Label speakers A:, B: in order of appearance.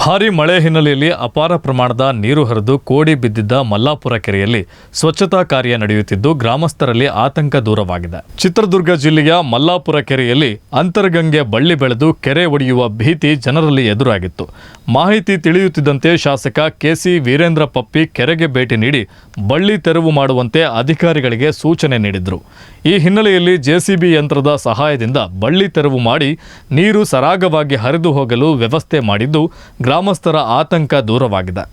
A: ಭಾರಿ ಮಳೆ ಹಿನ್ನೆಲೆಯಲ್ಲಿ ಅಪಾರ ಪ್ರಮಾಣದ ನೀರು ಹರಿದು ಕೋಡಿ ಬಿದ್ದಿದ್ದ ಮಲ್ಲಾಪುರ ಕೆರೆಯಲ್ಲಿ ಸ್ವಚ್ಛತಾ ಕಾರ್ಯ ನಡೆಯುತ್ತಿದ್ದು ಗ್ರಾಮಸ್ಥರಲ್ಲಿ ಆತಂಕ ದೂರವಾಗಿದೆ. ಚಿತ್ರದುರ್ಗ ಜಿಲ್ಲೆಯ ಮಲ್ಲಾಪುರ ಕೆರೆಯಲ್ಲಿ ಅಂತರ್ಗಂಗೆ ಬಳ್ಳಿ ಬೆಳೆದು ಕೆರೆ ಒಡೆಯುವ ಭೀತಿ ಜನರಲ್ಲಿ ಎದುರಾಗಿತ್ತು. ಮಾಹಿತಿ ತಿಳಿಯುತ್ತಿದ್ದಂತೆ ಶಾಸಕ ಕೆಸಿ ವೀರೇಂದ್ರ ಪಪ್ಪಿ ಕೆರೆಗೆ ಭೇಟಿ ನೀಡಿ ಬಳ್ಳಿ ತೆರವು ಮಾಡುವಂತೆ ಅಧಿಕಾರಿಗಳಿಗೆ ಸೂಚನೆ ನೀಡಿದರು. ಈ ಹಿನ್ನೆಲೆಯಲ್ಲಿ ಜೆಸಿಬಿ ಯಂತ್ರದ ಸಹಾಯದಿಂದ ಬಳ್ಳಿ ತೆರವು ಮಾಡಿ ನೀರು ಸರಾಗವಾಗಿ ಹರಿದು ಹೋಗಲು ವ್ಯವಸ್ಥೆ ಮಾಡಿದ್ದು ಗ್ರಾಮಸ್ಥರ ಆತಂಕ ದೂರವಾಗಿದೆ.